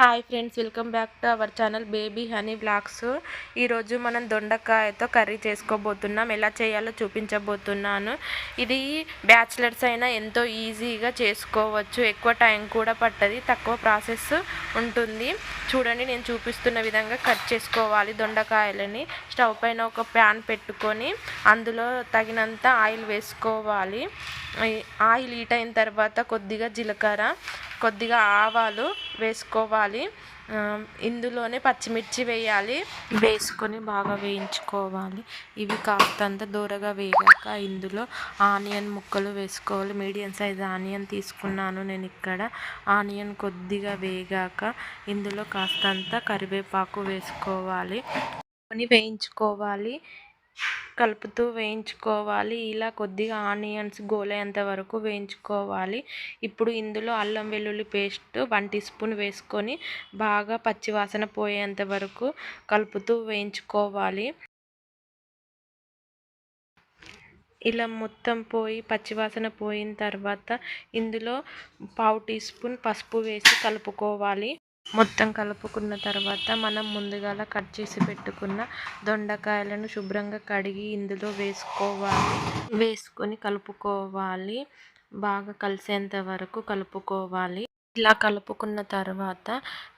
Hi friends welcome back to our channel Baby Honey Blogs ఈరోజు మనం దొండకాయతో curry చేసుకోబోతున్నాం. ఎలా చేయాలో చూపించబోతున్నాను. ఇది బ్యాచిలర్స్ అయినా ఎంతో ఈజీగా చేసుకోవచ్చు. ఎక్కువ టైం కూడా పట్టది. తక్కువ ప్రాసెస్ ఉంటుంది. చూడండి నేను చూపిస్తున్న విధంగా కట్ చేసుకోవాలి దొండకాయలని. స్టవ్ పైన ఒక ప్యాన్ పెట్టుకొని అందులో తగినంత ఆయిల్ వేసుకోవాలి. ఆయిల్ హీట్ అయిన తర్వాత కొద్దిగా జీలకర్ర కొద్దిగా ఆవాలు వేసుకోవాలి. ఇందులోనే పచ్చిమిర్చి వేయాలి. వేసుకొని బాగా వేయించుకోవాలి. ఇవి కాస్తంత దూరగా వేగాక ఇందులో ఆనియన్ ముక్కలు వేసుకోవాలి. మీడియం సైజ్ ఆనియన్ తీసుకున్నాను నేను ఇక్కడ. ఆనియన్ కొద్దిగా వేగాక ఇందులో కాస్తంత కరివేపాకు వేసుకోవాలి. వేయించుకోవాలి. కలుపుతూ వేయించుకోవాలి. ఇలా కొద్దిగా ఆనియన్స్ గోలేంత వరకు వేయించుకోవాలి. ఇప్పుడు ఇందులో అల్లం వెల్లుల్లి పేస్ట్ వన్ టీ స్పూన్ వేసుకొని బాగా పచ్చివాసన పోయేంత వరకు కలుపుతూ వేయించుకోవాలి. ఇలా మొత్తం పోయి పచ్చివాసన పోయిన తర్వాత ఇందులో పావు టీ స్పూన్ పసుపు వేసి కలుపుకోవాలి. మొత్తం కలుపుకున్న తర్వాత మనం ముందుగాల కట్ చేసి పెట్టుకున్న దొండకాయలను శుభ్రంగా కడిగి ఇందులో వేసుకోవాలి. వేసుకొని కలుపుకోవాలి. బాగా కలిసేంత వరకు కలుపుకోవాలి. ఇలా కలుపుకున్న తర్వాత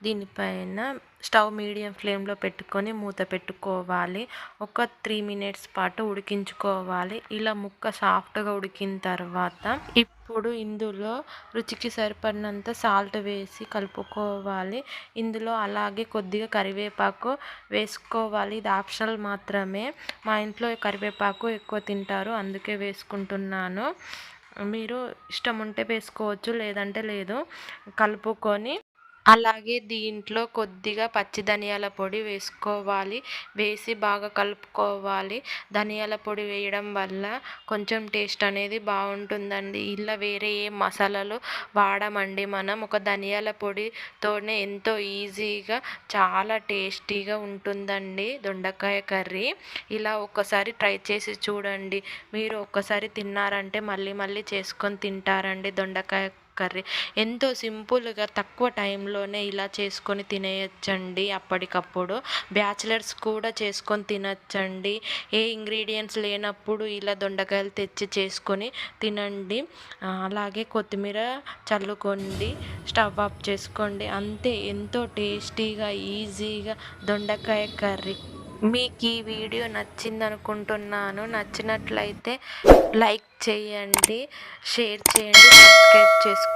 దీనిపైన స్టవ్ మీడియం ఫ్లేమ్లో పెట్టుకొని మూత పెట్టుకోవాలి. ఒక త్రీ మినిట్స్ పాటు ఉడికించుకోవాలి. ఇలా ముక్క సాఫ్ట్గా ఉడికిన తర్వాత ఇప్పుడు ఇందులో రుచికి సరిపడినంత సాల్ట్ వేసి కలుపుకోవాలి. ఇందులో అలాగే కొద్దిగా కరివేపాకు వేసుకోవాలి. ఇది ఆప్షనల్ మాత్రమే. మా ఇంట్లో కరివేపాకు ఎక్కువ తింటారు. అందుకే వేసుకుంటున్నాను. మీరు ఇష్టం ఉంటే వేసుకోవచ్చు లేదంటే లేదు. కలుపుకొని అలాగే దీంట్లో కొద్దిగా పచ్చి ధనియాల పొడి వేసుకోవాలి. వేసి బాగా కలుపుకోవాలి. ధనియాల పొడి వేయడం వల్ల కొంచెం టేస్ట్ అనేది బాగుంటుందండి. ఇలా వేరే ఏ మసాలాలు వాడమండి మనం. ఒక ధనియాల పొడితోనే ఎంతో ఈజీగా చాలా టేస్టీగా ఉంటుందండి దొండకాయ కర్రీ. ఇలా ఒక్కసారి ట్రై చేసి చూడండి. మీరు ఒక్కసారి తిన్నారంటే మళ్ళీ మళ్ళీ చేసుకొని తింటారండి దొండకాయ కర్రీ. ఎంతో సింపుల్గా తక్కువ టైంలోనే ఇలా చేసుకొని తినేయచ్చండి అప్పటికప్పుడు. బ్యాచిలర్స్ కూడా చేసుకొని తినచ్చండి. ఏ ఇంగ్రీడియంట్స్ లేనప్పుడు ఇలా దొండకాయలు తెచ్చి చేసుకొని తినండి. అలాగే కొత్తిమీర చల్లుకోండి స్టవ్ ఆఫ్ చేసుకోండి. అంతే ఎంతో టేస్టీగా ఈజీగా దొండకాయ కర్రీ. మీకు ఈ వీడియో నచ్చింది అనుకుంటున్నాను నచ్చినట్లయితే లైక్ చేయండి షేర్ చేయండి సబ్స్క్రైబ్ చేసుకోండి.